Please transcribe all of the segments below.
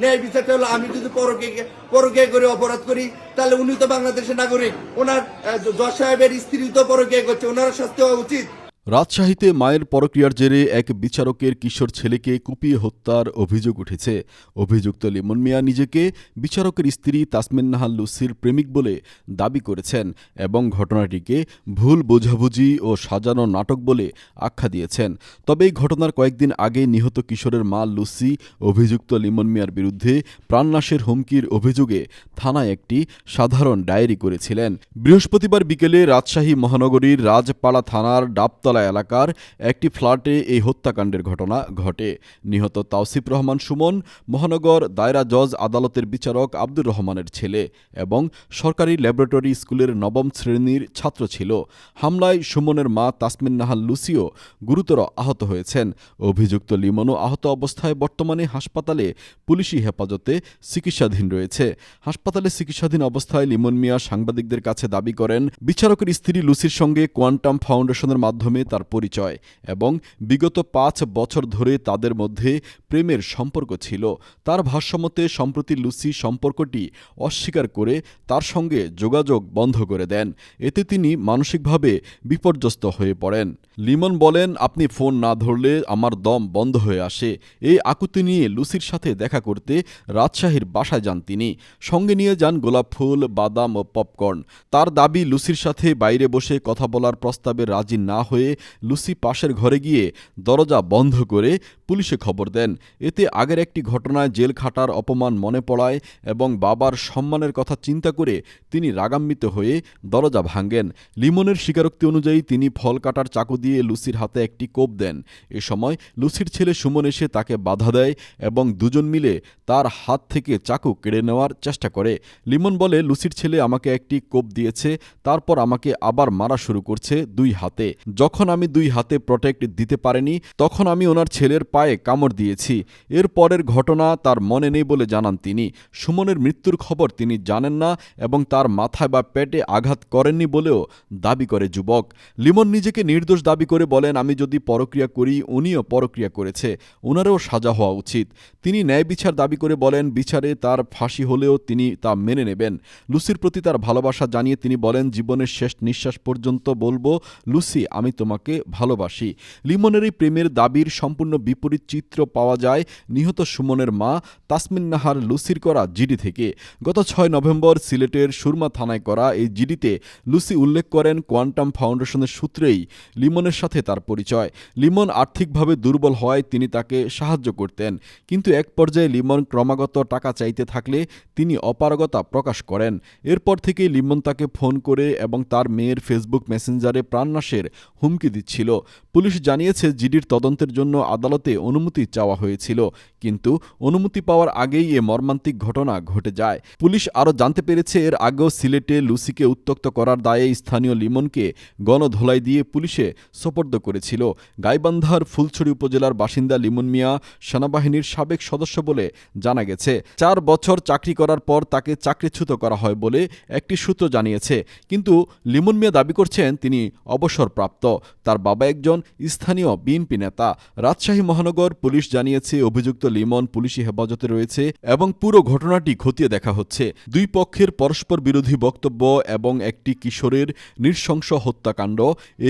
ন্যায় বিচারটা হলো, আমি যদি পরকে পরকে করে অপরাধ করি, তাহলে উনি তো বাংলাদেশের নাগরিক। ওনার জজ সাহেবের স্ত্রী তো পরকে করছে, ওনার শাস্তি হওয়া উচিত। রাজশাহীতে মায়ের পরক্রিয়ার জেরে এক বিচারকের কিশোর ছেলেকে কুপিয়ে হত্যার অভিযোগ উঠেছে। অভিযুক্ত লিমন মিয়া নিজেকে বিচারকের স্ত্রী তাসমিন নাহাল লুসির প্রেমিক বলে দাবি করেছেন এবং ঘটনাটিকে ভুল বোঝাবুঝি ও সাজানো নাটক বলে আখ্যা দিয়েছেন। তবে এই ঘটনার কয়েকদিন আগে নিহত কিশোরের মা লুসি, অভিযুক্ত লিমন মিয়ার বিরুদ্ধে প্রাণনাশের হুমকির অভিযোগে থানায় একটি সাধারণ ডায়েরি করেছিলেন। বৃহস্পতিবার বিকেলে রাজশাহী মহানগরীর রাজপাড়া থানার ডাবতলা এলাকার একটি ফ্ল্যাটে এই হত্যাকাণ্ডের ঘটনা ঘটে। নিহত তাওসিফ রহমান সুমন, মহানগর দায়রা জজ আদালতের বিচারক আব্দুর রহমানের ছেলে এবং সরকারি ল্যাবরেটরি স্কুলের নবম শ্রেণির ছাত্র ছিল। হামলায় সুমনের মা তাসমিন নাহাল লুসিও গুরুতর আহত হয়েছেন। অভিযুক্ত লিমনও আহত অবস্থায় বর্তমানে হাসপাতালে। পুলিশি হেফাজতে চিকিৎসাধীন রয়েছে। হাসপাতালে চিকিৎসাধীন অবস্থায় লিমন মিয়া সাংবাদিকদের কাছে দাবি করেন, বিচারকের স্ত্রী লুসির সঙ্গে কোয়ান্টাম ফাউন্ডেশনের মাধ্যমে তার পরিচয় এবং বিগত পাঁচ বছর ধরে তাদের মধ্যে প্রেমের সম্পর্ক ছিল। তার ভাষ্যমতে, সম্প্রতি লুসি সম্পর্কটি অস্বীকার করে তার সঙ্গে যোগাযোগ বন্ধ করে দেন। এতে তিনি মানসিকভাবে বিপর্যস্ত হয়ে পড়েন। লিমন বলেন, আপনি ফোন না ধরলে আমার দম বন্ধ হয়ে আসে। এই আকুতি নিয়ে লুসির সাথে দেখা করতে রাজশাহীর বাসায় যান তিনি। সঙ্গে নিয়ে যান গোলাপ ফুল, বাদাম ও পপকর্ন। তার দাবি, লুসির সাথে বাইরে বসে কথা বলার প্রস্তাবে রাজি না হয়ে লুসি পাশের ঘরে গিয়ে দরজা বন্ধ করে পুলিশে খবর দেন। এতে আগের একটি ঘটনায় জেল খাটার অপমান মনে পড়ায় এবং বাবার সম্মানের কথা চিন্তা করে তিনি রাগান্বিত হয়ে দরজা ভাঙ্গেন লিমনের স্বীকারোক্তি অনুযায়ী তিনি ফল কাটার চাকু দিয়ে লুসির হাতে একটি কোপ দেন। এ সময় লুসির ছেলে সুমন এসে তাকে বাধা দেয় এবং দুজন মিলে তার হাত থেকে চাকু কেড়ে নেওয়ার চেষ্টা করে। লিমন বলে, লুসির ছেলে আমাকে একটি কোপ দিয়েছে, তারপর আমাকে আবার মারা শুরু করছে দুই হাতে। যখন আমি দুই হাতে প্রোটেক্ট দিতে পারিনি, তখন আমি ওনার ছেলের পায়ে কামড় দিয়েছি। এর পরের ঘটনা তার মনে নেই বলে জানান তিনি। সুমনের মৃত্যুর খবর তিনি জানেন না এবং তার মাথায় বা পেটে আঘাত করেননি বলেও দাবি করে যুবক। লিমন নিজেকে নির্দোষ দাবি করে বলেন, আমি যদি পরক্রিয়া করি, উনিও পরক্রিয়া করেছে। ওনারও সাজা হওয়া উচিত। তিনি ন্যায় বিচার দাবি করে বলেন, বিচারে তার ফাঁসি হলেও তিনি তা মেনে নেবেন। লুসির প্রতি তার ভালোবাসা জানিয়ে তিনি বলেন, জীবনের শেষ নিঃশ্বাস পর্যন্ত বলব, লুসি, আমি তোমাকে ভালোবাসি। লিমনের এই প্রেমের দাবির সম্পূর্ণ বিপরীত চিত্র পাওয়া যায় নিহত সুমনের মা তাসমিন নাহার লুসির করা জিডি থেকে। গত ছয় নভেম্বর সিলেটের সুরমা থানায় করা এই জিডিতে লুসি উল্লেখ করেন কোয়ান্টাম ফাউন্ডেশনের সূত্রেই লিমনের সাথে তার পরিচয়। লিমন আর্থিকভাবে দুর্বল হওয়ায় তিনি তাকে সাহায্য করতেন। কিন্তু এক পর্যায়ে লিমন ক্রমাগত টাকা চাইতে থাকলে তিনি অপারগতা প্রকাশ করেন। এরপর থেকে লিমন তাকে ফোন করে এবং তার মেয়ের ফেসবুক মেসেঞ্জারে প্রাণনাশের হুমকি দিচ্ছিল। পুলিশ জানিয়েছে, জিডির তদন্তের জন্য আদালতে অনুমতি চাওয়া হয়েছিল। কিন্তু অনুমতি পাওয়ার আগেই এ মর্মান্তিক ঘটনা ঘটে যায়। পুলিশ আরও জানতে পেরেছে, এর আগেও সিলেটে লুসিকে উত্তক্ত করার দায়ে স্থানীয় লিমনকে গণধোলাই দিয়ে পুলিশে সোপর্দ করেছিল। গাইবান্ধার ফুলছড়ি উপজেলার বাসিন্দা লিমন মিয়া সেনাবাহিনীর সাবেক সদস্য বলে জানা গেছে। চার বছর চাকরি করার পর তাকে চাকরিচ্যুত করা হয় বলে একটি সূত্র জানিয়েছে। কিন্তু লিমন মিয়া দাবি করছেন, তিনি অবসরপ্রাপ্ত। তার বাবা একজন স্থানীয় বিএনপি নেতা। রাজশাহী মহানগর পুলিশ জানিয়েছে অভিযুক্ত লিমন পুলিশি হেফাজতে রয়েছে এবং পুরো ঘটনাটি খতিয়ে দেখা হচ্ছে। দুই পক্ষের পরস্পর বিরোধী বক্তব্য এবং একটি কিশোরের নৃশংস হত্যাকাণ্ড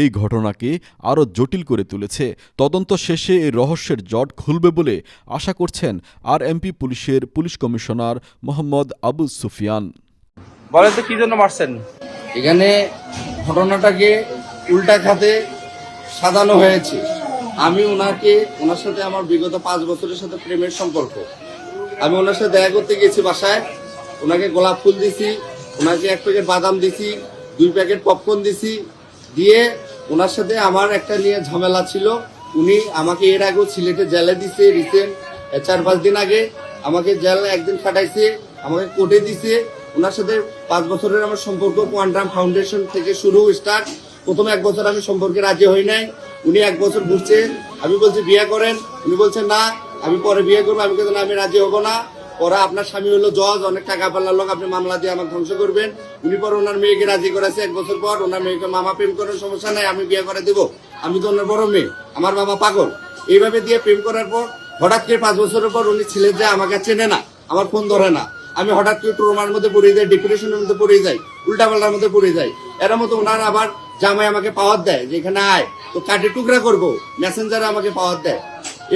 এই ঘটনাকে আরও জটিল করে তুলেছে। তদন্ত শেষে এই রহস্যের জট খুলবে বলে আশা করছেন আর এমপি পুলিশের পুলিশ কমিশনার মোহাম্মদ আবু সুফিয়ান। বলেন তো কি জন্য মারছেন? এখানে ঘটনাটাকে উল্টা খাতে সাজানো হয়েছে। আমি ওনাকে, ওনার সাথে আমার বিগত পাঁচ বছরের সাথে প্রেমের সম্পর্ক। আমি ওনার সাথে দেখা করতে গেছি বাসায়। ওনাকে গোলাপ ফুল দিছি, ওনাকে এক প্যাকেট বাদাম দিছি, দুই প্যাকেট পপকর্ন দিছি। দিয়ে ওনার সাথে আমার একটা নিয়ে ঝামেলা ছিল। উনি আমাকে এর আগেও সিলেটে জেলে দিছে রিসেন্ট চার পাঁচ দিন আগে। আমাকে জেল একদিন কাটাইছে আমাকে কোর্টে দিছে। ওনার সাথে পাঁচ বছরের আমার সম্পর্ক কোয়ান্টাম ফাউন্ডেশন থেকে শুরু স্টার্ট। প্রথম এক বছর আমি সম্পর্কে রাজি হই নাই। উনি এক বছর ঘুরছে আমি বলছি, বিয়ে করেন? উনি বলছেন না, আমি পরে বিয়ে করব, আমি কিন্তু আমি রাজি হব না? পরে আপনার স্বামী হলো জজ, অনেক টাকা পাল্লার লোক, আপনি মামলা দিয়ে আমাকে ধ্বংস করবেন। উনি পরে ওনার মেয়েকে রাজি করেছে এক বছর পর, ওনার মেয়েকে মামা প্রেম করার সমস্যা নাই, আমি বিয়ে করে দেবো। আমি তো ওনার বড় মেয়ে, আমার বাবা পাগল। এইভাবে দিয়ে প্রেম করার পর, হঠাৎ করে পাঁচ বছরের পর উনি ছিলেন যে আমাকে চেনে না, আমার ফোন ধরে না। আমি হঠাৎ করে ট্রোমার মধ্যে পড়ে যাই ডিপ্রেশনের মধ্যে পড়ে যাই, উল্টাপাল্টার মধ্যে পড়ে যাই। এর মতো ওনার আবার জামাই আমাকে পাওয়ার দেয়, যে এখানে আয় তো কাটে টুকরা করব মেসেঞ্জারে আমাকে পাওয়ার দেয়।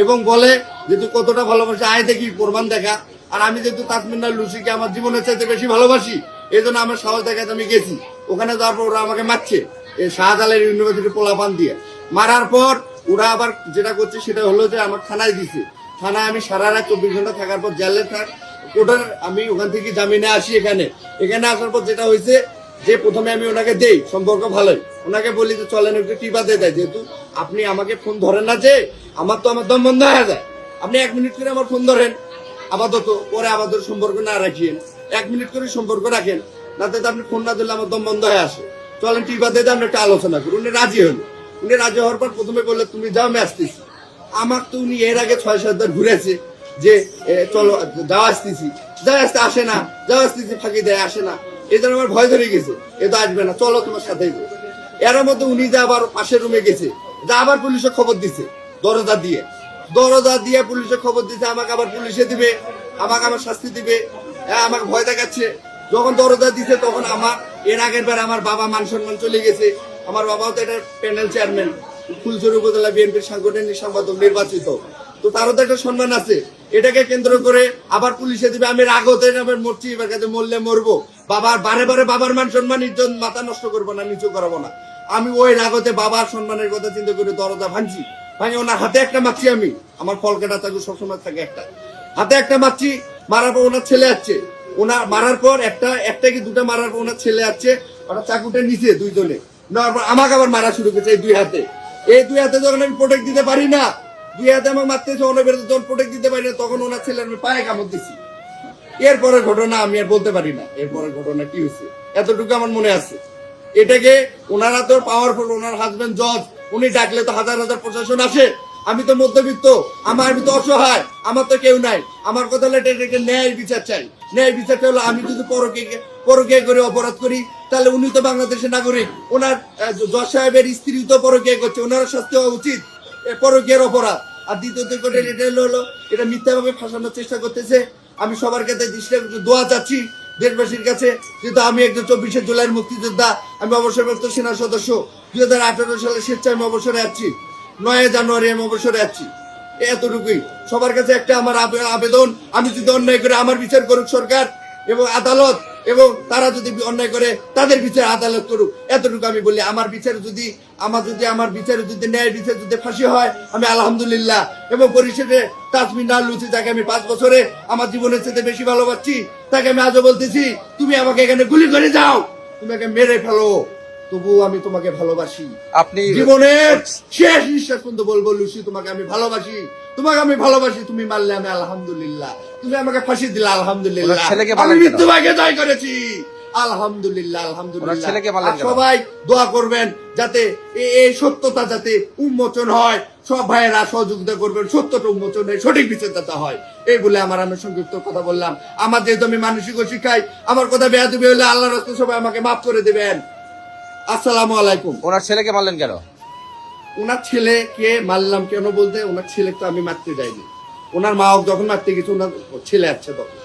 এবং বলে যে তুই কতটা ভালোবাসি, আয় দেখি কোরবান দেখা। আর আমি যেহেতু তাসমিনার লুসিকে আমার জীবনের চাইতে বেশি ভালোবাসি এই জন্য আমার সাহস দেখাতে আমি গেছি। ওখানে যাওয়ার পর ওরা আমাকে মারছে, এই শাহজালাল ইউনিভার্সিটি পোলাপান দিয়ে। মারার পর ওরা আবার যেটা করছে, সেটা হলো যে আমার থানায় দিছে। থানায় আমি সারা রাত চব্বিশ ঘণ্টা থাকার পর জেলে থাক ওটার আমি ওখান থেকে জামিনে আসি এখানে। এখানে আসার পর যেটা হয়েছে যে প্রথমে আমি ওনাকে দেই সম্পর্ক ভালোই। ওনাকে বলি যে চলেন একটু টিপা দিয়ে দেয় যেহেতু আপনি আমাকে ফোন ধরেন না যে আমার তো আমার দম বন্ধ হয়ে যায়। আপনি এক মিনিট করে আমার ফোন ধরেন আপাতত। পরে আপাতত সম্পর্ক না রাখিয়েন। এক মিনিট করে সম্পর্ক রাখেন না তো আপনি ফোন না দিলে আমার দম বন্ধ হয়ে আসে। চলেন টিপা দিয়ে দেয়, আমরা একটা আলোচনা করি। উনি রাজি হলো। উনি রাজি হওয়ার পর প্রথমে বললে তুমি যাও আমি আসতেছি। আমার তো উনি এর আগে ছয় সাতবার ঘুরেছে যে চলো যাওয়া আসতেছি। যাওয়া আসতে আসে না। যাওয়া আসতেছি ফাঁকি দেয় আসে না। এই আমার ভয় ধরে গেছে। এ তো আসবে না, চলো তোমার সাথেই এর মধ্যে উনি যে আবার পাশের রুমে গেছে, যা আবার পুলিশে খবর দিছে, দরজা দিয়ে। দরজা দিয়ে পুলিশে খবর দিছে, আমাকে আবার পুলিশে দিবে, আমাকে আবার শাস্তি দিবে হ্যাঁ আমাকে ভয় দেখাচ্ছে। যখন দরজা দিছে, তখন আমার, এর আগের বার আমার বাবা মান সম্মান চলে গেছে। আমার বাবাও তো এটা প্যানেল চেয়ারম্যান ফুলচুরি উপজেলা বিএনপির সাংগঠনিক সম্পাদক নির্বাচিত। তো তারও তো একটা সম্মান আছে। এটাকে কেন্দ্র করে আবার পুলিশে দিবে, আমি রাগতে আমার মরছি, এবার কাছে মরলে মরবো। বাবার, বারে বারে বাবার মান সম্মান ইজ্জত মাথা নষ্ট করব না, নিচু করাবো না। আমি ওই রাগতে বাবার সম্মানের কথা চিন্তা করে দরজা ভাঙছি। ভাঙি ওনার হাতে একটা মারছি আমি। আমার ফল কাটা চাকু সবসময় থাকে একটা। হাতে একটা মারছি, মারার পর ওনার ছেলে আসছে। ওনার মারার পর একটা একটা কি দুটা মারার পর ওনার ছেলে আসছে, ওরা চাকুটা নিচে দুইজনে। নেওয়ার পর আমাকে আবার মারা শুরু করেছে এই দুই হাতে। এই দুই হাতে যখন আমি প্রোটেক্ট দিতে পারি না আমাকে মারতেছে, ওনার প্রোটেক্ট দিতে পারি না, তখন ওনার আমি পায়ে কামড় দিছি। এরপরের ঘটনা আমি আর বলতে পারি না। এরপরের ঘটনা কি হয়েছে? এতটুকু আমার মনে আছে। এটাকে ওনারা তো পাওয়ারফুল ওনার জজ উনি ডাকলে তো হাজার হাজার প্রশাসন আসে। আমি তো মধ্যবিত্ত, আমার আমি তো অসহায়, আমার তো কেউ নাই। আমার কথা হলো এটা- ন্যায় বিচার চাই। ন্যায় বিচারটা হলো আমি যদি পরকে পরকে করে অপরাধ করি, তাহলে উনি তো বাংলাদেশের নাগরিক। ওনার জজ সাহেবের স্ত্রী তো পরকে করছে। ওনার শাস্তি হওয়া উচিত। এ পরকের অপরাধ। আর দ্বিতীয়ত এটা হলো এটা মিথ্যাভাবে ফাঁসানোর চেষ্টা করতেছে। আমি সবার কাছে দোয়া চাচ্ছি দেশবাসীর কাছে, যেহেতু আমি একজন চব্বিশে জুলাইয়ের মুক্তিযোদ্ধা, আমি অবসরপ্রাপ্ত সেনা সদস্য। দুই হাজার আঠারো সালে স্বেচ্ছায় আমি অবসরে আছি। নয় জানুয়ারি আমি অবসরে আছি। এতটুকুই। সবার কাছে একটা আমার আবে- আবেদন, আমি যদি অন্যায় করে আমার বিচার করুক সরকার এবং আদালত এবং তারা যদি অন্যায় করে, তাদের বিচার আদালত করুক। এতটুকু আমি বলি, আমার বিচার যদি, আমার যদি, আমার বিচারে যদি ন্যায় বিচার যদি ফাঁসি হয়, আমি আলহামদুলিল্লাহ। এবং পরিশেষে তাসমিন লুচি তাকে আমি পাঁচ বছরে আমার জীবনের সাথে বেশি ভালোবাসছি, তাকে আমি আজও বলতেছি, তুমি আমাকে এখানে গুলি করে যাও। তুমি আমাকে মেরে ফেলো। তবুও আমি তোমাকে ভালোবাসি। আপনি জীবনের শেষ নিঃশ্বাস পর্যন্ত বলব লুসি তোমাকে আমি ভালোবাসি। তোমাকে আমি ভালোবাসি তুমি মারলে আমি আলহামদুলিল্লাহ। তুমি আমাকে ফাঁসি দিলে আলহামদুলিল্লাহ। আমি মৃত্যুভাগে জয় করেছি। আলহামদুলিল্লাহ আলহামদুলিল্লাহ? সবাই দোয়া করবেন যাতে এই সত্যতা যাতে উন্মোচন হয়। সব ভাইয়েরা সহযোগিতা করবেন সত্যটা উন্মোচন হয় সঠিক বিচারতা হয়। এই বলে আমার আমি সংযুক্ত কথা বললাম। আমার যেহেতু আমি মানসিক শিখাই আমার কথা বেয়া দিবে হলে আল্লাহ রাস্তা সবাই আমাকে মাফ করে দেবেন। আসসালামু আলাইকুম। ওনার ছেলেকে মারলেন কেন? ওনার ছেলেকে মারলাম কেন বলতে? ওনার ছেলে তো আমি মারতে যাইনি। ওনার মা যখন মারতে গেছে ওনার ছেলে আসছে তখন।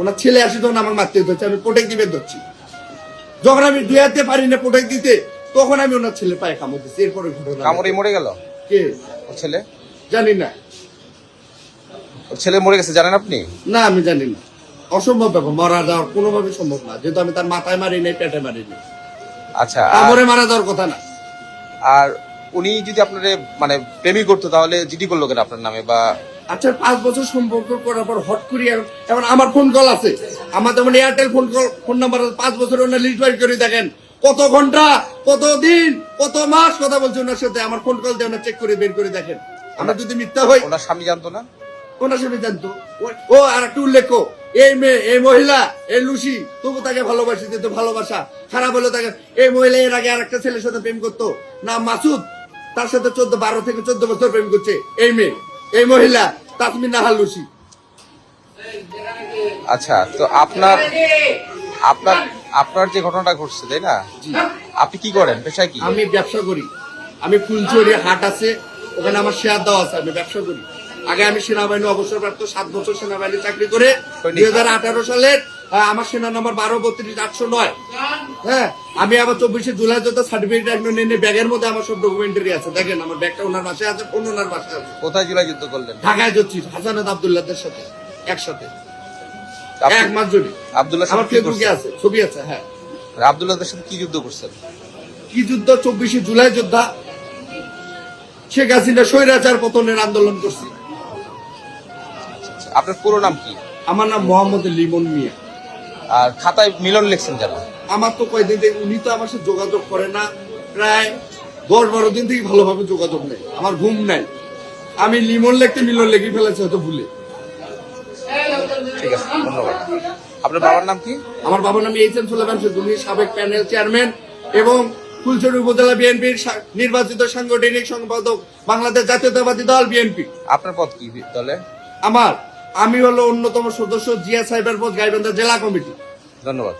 ওনার ছেলে আসে তখন আমাকে মারতে হচ্ছে আমি প্রোটেক্ট দিবে ধরছি। যখন আমি দুই হাতে পারি না প্রোটেক্ট দিতে তখন আমি ওনার ছেলে পায়ে কামড় দিচ্ছি এরপরে ঘটনা কামড়ে মরে গেল? কে? ওর ছেলে? জানি না। ওর ছেলে মরে গেছে জানেন আপনি? না আমি জানি না। অসম্ভব ব্যাপার মারা যাওয়ার কোনোভাবে সম্ভব না। যেহেতু আমি তার মাথায় মারি নাই পেটে মারি নাই আচ্ছা কামড়ে মারা যাওয়ার কথা না। আর উনি যদি আপনার মানে প্রেমী করতো তাহলে জিডি করল কেন আপনার নামে বা আচ্ছা পাঁচ বছর সম্পর্ক করার পর হট করি এখন আমার ফোন কল আছে। আমার যেমন Airtel phone call phone number পাঁচ বছর ওনার লিস্ট বাইর করে দেখেন। কত ঘণ্টা কত দিন কত মাস কথা বলছে ওনার সাথে। আমার ফোন কল দিয়ে ওনার চেক করে বের করে দেখেন। আমরা যদি মিথ্যা হই ওনার স্বামী জানতো না? ওনার সাথে জানতো। ও- ও আর একটা উল্লেখ এই মেয়ে এই মহিলা এই লুসি তবু তাকে ভালোবাসি দিত ভালোবাসা। খারাপ হলো তাকে এই মহিলা এর আগে আর একটা ছেলের সাথে প্রেম করতো। না মাসুদ। তার সাথে চোদ্দ বারো থেকে চোদ্দ বছর প্রেম করছে। এই মেয়ে এই মহিলা তাসমিন নাহার লুসি। আচ্ছা তো আপনার আপনার আপনার যে ঘটনাটা ঘটছে তাই না? আপনি কি করেন? পেশায় কি? আমি ব্যবসা করি। আমি ফুলচুরি হাট আছে ওখানে আমার শেয়ার দেওয়া আছে আমি ব্যবসা করি। আগে আমি সেনাবাহিনী অবসরপ্রাপ্ত সাত বছর সেনাবাহিনী চাকরি করে দুই হাজার আঠারো সালের আমার সেনা নম্বর বারো বত্রিশ আটশো নয়। হ্যাঁ আমি আবার চব্বিশে জুলাই যত সার্টিফিকেট একদম নিয়ে ব্যাগের মধ্যে আমার সব ডকুমেন্টারি আছে। দেখেন আমার ব্যাগটা ওনার বাসায় আছে ফোন ওনার বাসায় আছে। কোথায় জুলাই যুদ্ধ করলেন? ঢাকায় যাচ্ছি হাসানাত আবদুল্লাহদের সাথে একসাথে। এক মাস জুড়ে। আব্দুল্লাহ আমার ফেসবুকে আছে ছবি আছে হ্যাঁ। আব্দুল্লাহদের সাথে কি যুদ্ধ করছেন? কি যুদ্ধ? চব্বিশে জুলাই যোদ্ধা শেখ হাসিনা স্বৈরাচার পতনের আন্দোলন করছি। আপনার পুরো নাম কি? আমার নাম মোহাম্মদ লিমন মিয়া। আর খাতায় মিলন লিখছেন কেন? আমার তো কয়দিন থেকে উনি তো আমার সাথে যোগাযোগ করে না। প্রায় দশ বারো দিন থেকে ভালোভাবে যোগাযোগ নেই। আমার ঘুম নাই। আমি লিমন লিখতে মিলন লিখে ফেলেছি হয়তো ভুলে। ঠিক আছে ধন্যবাদ। আপনার বাবার নাম কি? আমার বাবার নাম এইচ এম সুলেমান উনি সাবেক প্যানেল চেয়ারম্যান এবং ফুলছড়ি উপজেলা বিএনপির নির্বাচিত সাংগঠনিক সম্পাদক বাংলাদেশ জাতীয়তাবাদী দল বিএনপি। আপনার পদ কি দলে? আমার আমি হলো অন্যতম সদস্য জিয়া সাইবার পোস্ট গাইবান্ধা জেলা কমিটি। ধন্যবাদ।